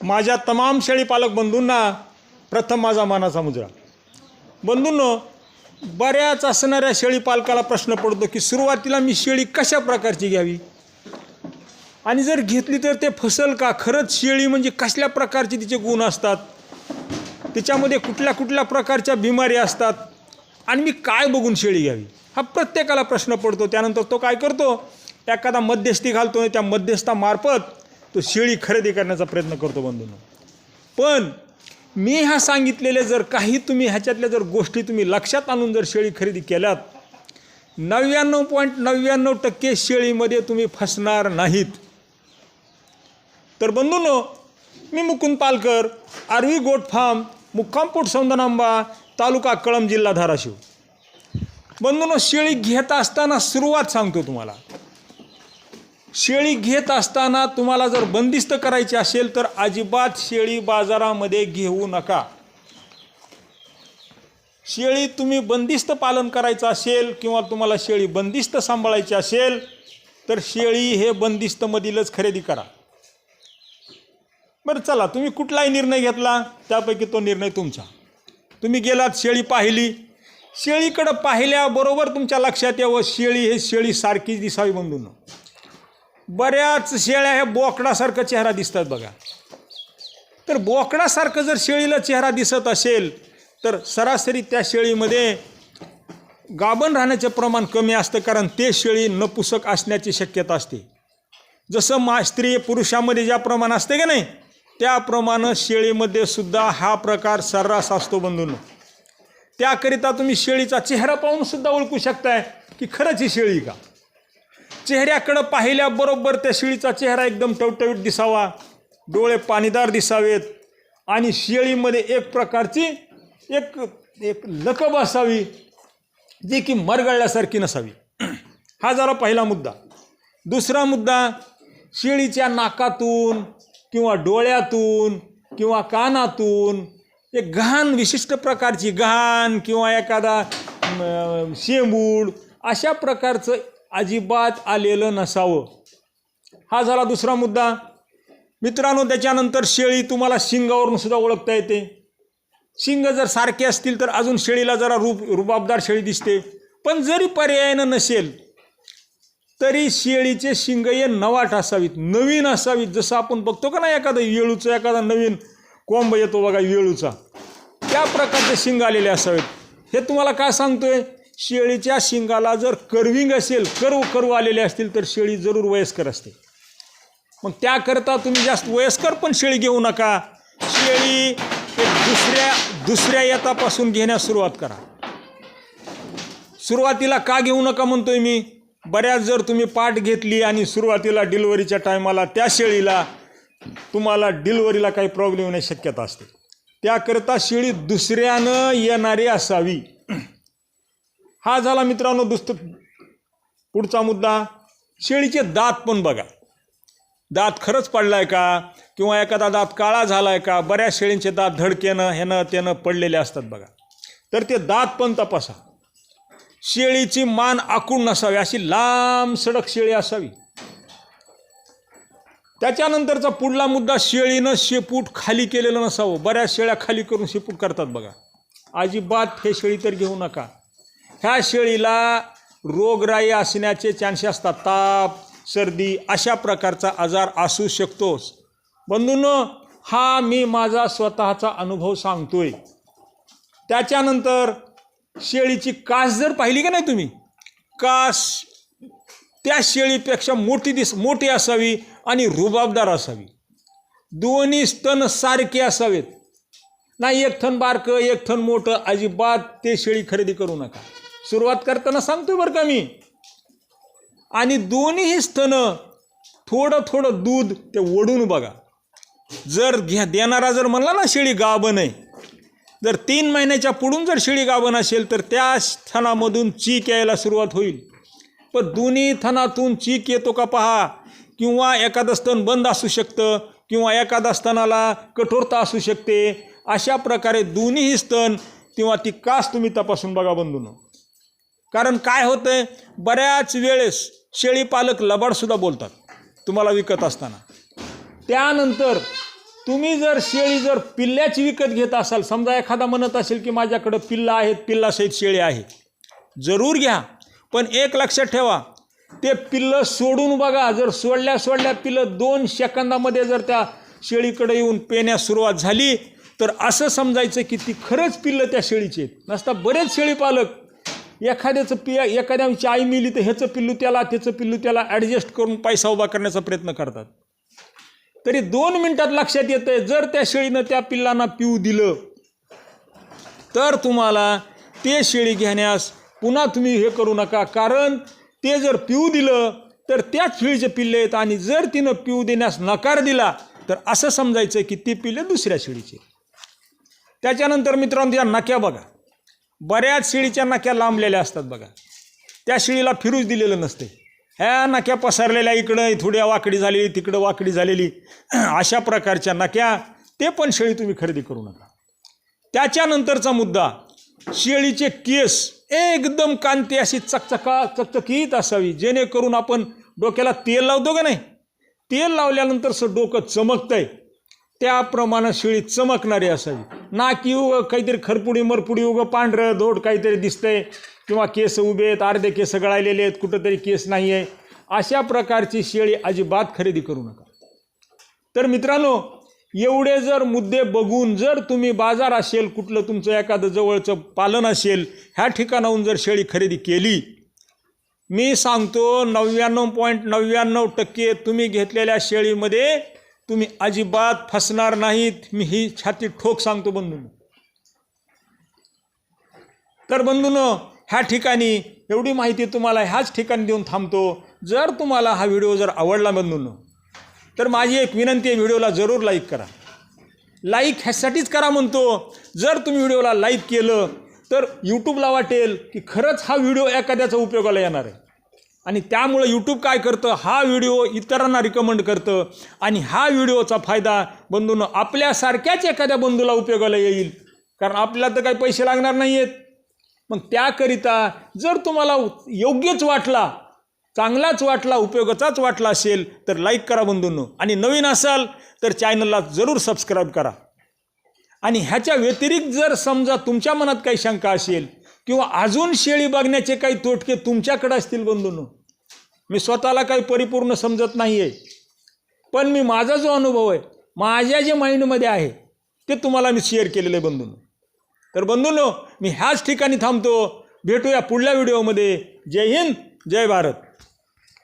माझ्या तमाम शेळीपालक बंधूंना प्रथम माझा मानाचा मुजरा. बंधूंनो बऱ्याच असणाऱ्या शेळी पालकाला प्रश्न पडतो की सुरुवातीला मी शेळी कशा प्रकारची घ्यावी? आणि जर घेतली तर ते फसल का? खरंच शेळी म्हणजे कसल्या प्रकारचे तिचे गुण असतात? तिच्यामध्ये कुठल्या कुठल्या प्रकारच्या बिमारी असतात? आणि मी काय बघून शेळी घ्यावी? हा प्रत्येकाला प्रश्न पडतो. त्यानंतर तो काय करतो? एखादा मध्यस्थी घालतो त्या मध्यस्थामार्फत तो शेळी खरेदी करण्याचा प्रयत्न करतो बंधूंनो. पण मी ह्या सांगितलेले जर काही तुम्ही ह्याच्यातल्या जर गोष्टी तुम्ही लक्षात आणून जर शेळी खरेदी केल्यात नव्याण्णव पॉईंट नव्याण्णव टक्के शेळीमध्ये तुम्ही फसणार नाहीत. तर बंधूनो मी Mukund Palkar RV goat farm मुक्कामपूट Saundanamba तालुका कळम जिल्हा धाराशिव. बंधूनो शेळी घेत असताना सुरुवात सांगतो तुम्हाला. शेळी घेत असताना तुम्हाला जर बंदिस्त करायची असेल तर अजिबात शेळी बाजारामध्ये घेऊ नका. शेळी तुम्ही बंदिस्त पालन करायचं असेल किंवा तुम्हाला शेळी बंदिस्त सांभाळायची असेल तर शेळी हे बंदिस्तमधीलच खरेदी करा. बरं चला तुम्ही कुठलाही निर्णय घेतला त्यापैकी तो निर्णय तुमचा. तुम्ही गेलात शेळी पाहिली. शेळीकडं पाहिल्याबरोबर तुमच्या लक्षात यावं शेळी हे शेळी सारखीच दिसावी म्हणून. बऱ्याच शेळ्या ह्या बोकडासारखा चेहरा दिसतात बघा. तर बोकडासारखं जर शेळीला चेहरा दिसत असेल तर सरासरी त्या शेळीमध्ये गाभण राहण्याचे प्रमाण कमी असतं कारण ते शेळी नपुसक असण्याची शक्यता असते. जसं मा स्त्री पुरुषामध्ये ज्या प्रमाण असते का नाही त्याप्रमाणे शेळीमध्ये सुद्धा हा प्रकार सर्रास असतो बंधून. त्याकरिता तुम्ही शेळीचा चेहरा पाहून सुद्धा ओळखू शकताय की खरंच ही शेळी का? चेहऱ्याकडं पाहिल्याबरोबर त्या शेळीचा चेहरा एकदम टवटवीत दिसावा. डोळे पाणीदार दिसावेत. आणि शेळीमध्ये एक प्रकारची एक एक लकब असावी जी की मरगळल्यासारखी नसावी. हा झाला पहिला मुद्दा. दुसरा मुद्दा शेळीच्या नाकातून किंवा डोळ्यातून किंवा कानातून एक घाण विशिष्ट प्रकारची घाण किंवा एखादा शेंबूड अशा प्रकारचं अजिबात आलेलं नसावं. हा झाला दुसरा मुद्दा. मित्रांनो त्याच्यानंतर शेळी तुम्हाला शिंगावरून सुद्धा ओळखता येते. शिंग जर सारखे असतील तर अजून शेळीला जरा रूप रुबाबदार शेळी दिसते. पण जरी पर्यायानं नसेल तरी शेळीचे शिंग हे नवाट असावीत नवीन असावीत. जसं आपण बघतो का ना एखादं येळूचं एखादा नवीन कोंब येतो बघा येळूचा. त्या प्रकारचे शिंग आलेले असावेत. हे तुम्हाला का सांगतोय? शेळीच्या शिंगाला जर कर्विंग असेल कर्व कर्व आलेले असतील तर शेळी जरूर वयस्कर असते. मग त्याकरता तुम्ही जास्त वयस्कर पण शेळी घेऊ नका. शेळी दुसऱ्या दुसऱ्या येतापासून घेण्यास सुरुवात करा. सुरुवातीला का घेऊ नका म्हणतोय मी? बऱ्याच जर तुम्ही पाठ घेतली आणि सुरुवातीला डिलिव्हरीच्या टायमाला त्या शेळीला तुम्हाला डिलिव्हरीला काही प्रॉब्लेम येण्याची शक्यता असते. त्याकरता शेळी दुसऱ्यानं येणारी असावी. हा झाला मित्रांनो दुस्त पुढचा मुद्दा. शेळीचे दात पण बघा. दात खरंच पडलाय का? किंवा एखादा दात काळा झालाय का? बऱ्याच शेळींचे दात धडकेनं ह्यानं त्यानं पडलेले असतात बघा. तर ते दात पण तपासा. शेळीची मान आखून नसावी अशी लांब सडक शेळी असावी. त्याच्यानंतरचा पुढला मुद्दा शेळीनं शेपूट खाली केलेलं नसावं. बऱ्याच शेळ्या खाली करून शेपूट करतात बघा. अजिबात हे शेळी तर घेऊ नका. ह्या शेळीला रोगराई असण्याचे चान्स असतात. ताप सर्दी अशा प्रकारचा आजार असू शकतोच. बंधून हा मी माझा स्वतःचा अनुभव सांगतोय. त्याच्यानंतर शेळीची कास जर पाहिली का नाही तुम्ही? कास त्या शेळीपेक्षा मोठी दिस मोठी असावी आणि रुबाबदार असावी. दोन्ही स्तन सारखे असावेत. नाही एक थन बारकं एक थन मोठं अजिबात ते शेळी खरेदी करू नका. सुरुवात करताना सांगतोय बरं का मी. आणि दोन्हीही स्तन थोडं थोडं दूध ते ओढून बघा. जर घ्या देणारा जर म्हणला ना शेळी गाभण आहे जर तीन महिन्याच्या पुढून जर शेळी गाभण असेल तर त्या स्थानामधून चीक यायला सुरुवात होईल. पण दोन्ही थनातून चीक येतो का पहा. किंवा एखादं स्तन बंद असू शकतं किंवा एखादा स्तनाला कठोरता असू शकते. अशा प्रकारे दोन्हीही स्तन किंवा ती कास तुम्ही तपासून बघा बंधून. कारण काय होतं बऱ्याच वेळेस शेळी पालक लबाडसुद्धा बोलतात तुम्हाला विकत असताना. त्यानंतर तुम्ही जर शेळी जर पिल्ल्याची विकत घेत असाल समजा एखादा म्हणत असेल की माझ्याकडं पिल्ला आहेत पिल्लासहित शेळी आहे जरूर घ्या पण एक लक्षात ठेवा ते पिल्लं सोडून बघा जर सोडल्या सोडल्या पिल्लं दोन सेकंदामध्ये जर त्या शेळीकडे येऊन पेण्यास सुरुवात झाली तर असं समजायचं की ती खरंच पिल्लं त्या शेळीची आहेत. नसता बरेच शेळी पालक एखाद्याचं पि एखाद्याची आई मिली तर ह्याचं पिल्लू त्याला त्याचं पिल्लू त्याला ॲडजस्ट करून पैसा उभा करण्याचा प्रयत्न करतात. तरी दोन मिनटात लक्षात येतंय जर त्या शेळीनं त्या पिल्लांना पिऊ दिलं तर तुम्हाला ते शेळी घेण्यास पुन्हा तुम्ही हे करू नका. कारण ते जर पिऊ दिलं तर त्याच शेळीचे पिल्ले आहेत आणि जर तिनं पिऊ देण्यास नकार दिला तर असं समजायचं की ती पिल्ले दुसऱ्या शेळीचे त्याच्यानंतर मित्रांनो या नक्या बघा. बऱ्याच शेळीच्या नक्या लांबलेल्या असतात बघा. त्या शेळीला फिरूच दिलेलं नसते. ह्या नक्या पसरलेल्या इकडं थोड्या वाकडी झालेली तिकडं वाकडी झालेली अशा प्रकारच्या नक्या ते पण शेळी तुम्ही खरेदी करू नका. त्याच्यानंतरचा मुद्दा शेळीचे केस एकदम कांती अशी चकचका चकचकीत असावी जेणेकरून आपण डोक्याला तेल लावतो का नाही? तेल लावल्यानंतर डोकं चमकतंय. त्याप्रमाणे शेळी चमकणारी असावी. ना की उगं काहीतरी खरपुडी मरपुडी उगं पांढरं धोड काहीतरी दिसतंय किंवा केस उभे आहेत अर्धे केस गळायलेले आहेत कुठंतरी केस नाही आहे अशा प्रकारची शेळी अजिबात खरेदी करू नका. तर मित्रांनो एवढे जर मुद्दे बघून जर तुम्ही बाजार असेल कुठलं तुमचं एखादं जवळचं पालन असेल ह्या ठिकाणाहून जर शेळी खरेदी केली मी सांगतो नव्याण्णव पॉईंट नव्याण्णव टक्के तुम्ही घेतलेल्या शेळीमध्ये तुम्ही अजिबात फसणार नाहीत. मी ही छाती ठोक सांगतो बंधून. तर बंधून ह्या ठिकाणी एवढी माहिती तुम्हाला ह्याच ठिकाणी देऊन थांबतो. जर तुम्हाला हा व्हिडिओ जर आवडला बंधून तर माझी एक विनंती आहे व्हिडिओला जरूर लाईक करा. लाईक ह्यासाठीच करा म्हणतो. जर तुम्ही व्हिडिओला लाईक केलं तर यूट्यूबला वाटेल की खरंच हा व्हिडिओ एखाद्याचा उपयोगाला येणार आहे. आणि त्यामुळं यूट्यूब काय करतं? हा व्हिडिओ इतरांना रिकमेंड करतं. आणि हा व्हिडिओचा फायदा बंधूनं आपल्यासारख्याच एखाद्या बंधूला उपयोगाला येईल. कारण आपल्याला तर काही पैसे लागणार नाही आहेत मग त्याकरिता जर तुम्हाला योग्यच वाटला चांगलाच वाटला उपयोगाचाच वाटला असेल तर लाईक करा बंधूंनो. आणि नवीन असाल तर चॅनलला जरूर सबस्क्राईब करा. आणि ह्याच्या व्यतिरिक्त जर समजा तुमच्या मनात काही शंका असेल किंवा अजून शेळी बघण्याचे काही तोटके तुमच्याकडे असतील बंधून. मी स्वतःला काही परिपूर्ण समजत नाही आहे पण मी माझा जो अनुभव आहे माझ्या जे माइंडमध्ये आहे ते तुम्हाला मी शेअर केलेलं आहे बंधूंनो. तर बंधूंनो मी ह्याच ठिकाणी थांबतो. भेटूया पुढल्या व्हिडिओमध्ये. जय हिंद जय भारत.